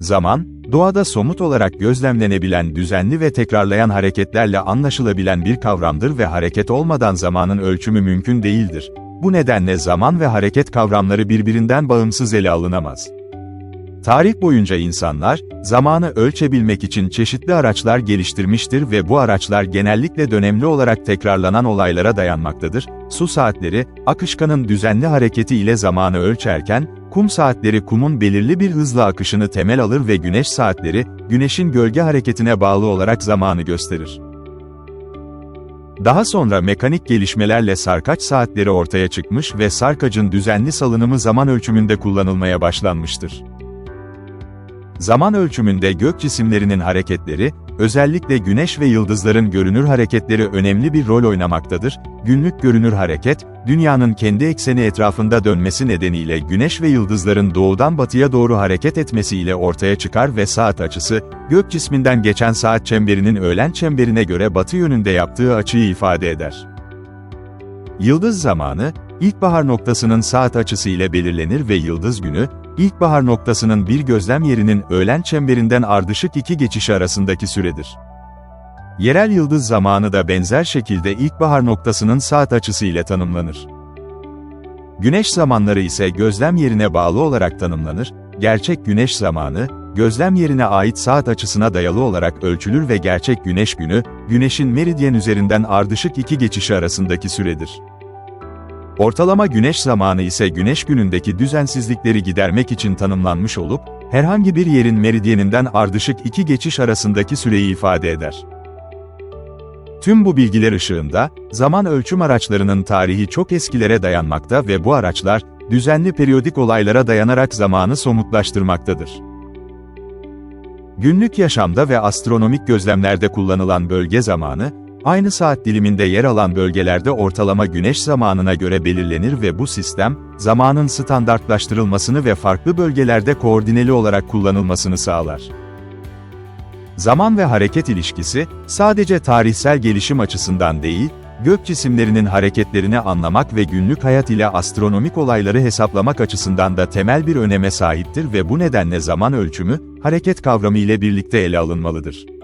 Zaman, doğada somut olarak gözlemlenebilen düzenli ve tekrarlayan hareketlerle anlaşılabilen bir kavramdır ve hareket olmadan zamanın ölçümü mümkün değildir. Bu nedenle zaman ve hareket kavramları birbirinden bağımsız ele alınamaz. Tarih boyunca insanlar, zamanı ölçebilmek için çeşitli araçlar geliştirmiştir ve bu araçlar genellikle dönemli olarak tekrarlanan olaylara dayanmaktadır. Su saatleri, akışkanın düzenli hareketi ile zamanı ölçerken, kum saatleri kumun belirli bir hızla akışını temel alır ve güneş saatleri, güneşin gölge hareketine bağlı olarak zamanı gösterir. Daha sonra mekanik gelişmelerle sarkaç saatleri ortaya çıkmış ve sarkacın düzenli salınımı zaman ölçümünde kullanılmaya başlanmıştır. Zaman ölçümünde gök cisimlerinin hareketleri, özellikle güneş ve yıldızların görünür hareketleri önemli bir rol oynamaktadır. Günlük görünür hareket, dünyanın kendi ekseni etrafında dönmesi nedeniyle güneş ve yıldızların doğudan batıya doğru hareket etmesiyle ortaya çıkar ve saat açısı, gök cisminden geçen saat çemberinin öğlen çemberine göre batı yönünde yaptığı açıyı ifade eder. Yıldız zamanı, ilkbahar noktasının saat açısı ile belirlenir ve yıldız günü, ilkbahar noktasının bir gözlem yerinin öğlen çemberinden ardışık iki geçişi arasındaki süredir. Yerel yıldız zamanı da benzer şekilde ilkbahar noktasının saat açısı ile tanımlanır. Güneş zamanları ise gözlem yerine bağlı olarak tanımlanır, gerçek güneş zamanı, gözlem yerine ait saat açısına dayalı olarak ölçülür ve gerçek güneş günü, güneşin meridyen üzerinden ardışık iki geçişi arasındaki süredir. Ortalama güneş zamanı ise güneş günündeki düzensizlikleri gidermek için tanımlanmış olup, herhangi bir yerin meridyeninden ardışık iki geçiş arasındaki süreyi ifade eder. Tüm bu bilgiler ışığında, zaman ölçüm araçlarının tarihi çok eskilere dayanmakta ve bu araçlar, düzenli periyodik olaylara dayanarak zamanı somutlaştırmaktadır. Günlük yaşamda ve astronomik gözlemlerde kullanılan bölge zamanı, aynı saat diliminde yer alan bölgelerde ortalama güneş zamanına göre belirlenir ve bu sistem, zamanın standartlaştırılmasını ve farklı bölgelerde koordineli olarak kullanılmasını sağlar. Zaman ve hareket ilişkisi, sadece tarihsel gelişim açısından değil, gök cisimlerinin hareketlerini anlamak ve günlük hayat ile astronomik olayları hesaplamak açısından da temel bir öneme sahiptir ve bu nedenle zaman ölçümü, hareket kavramı ile birlikte ele alınmalıdır.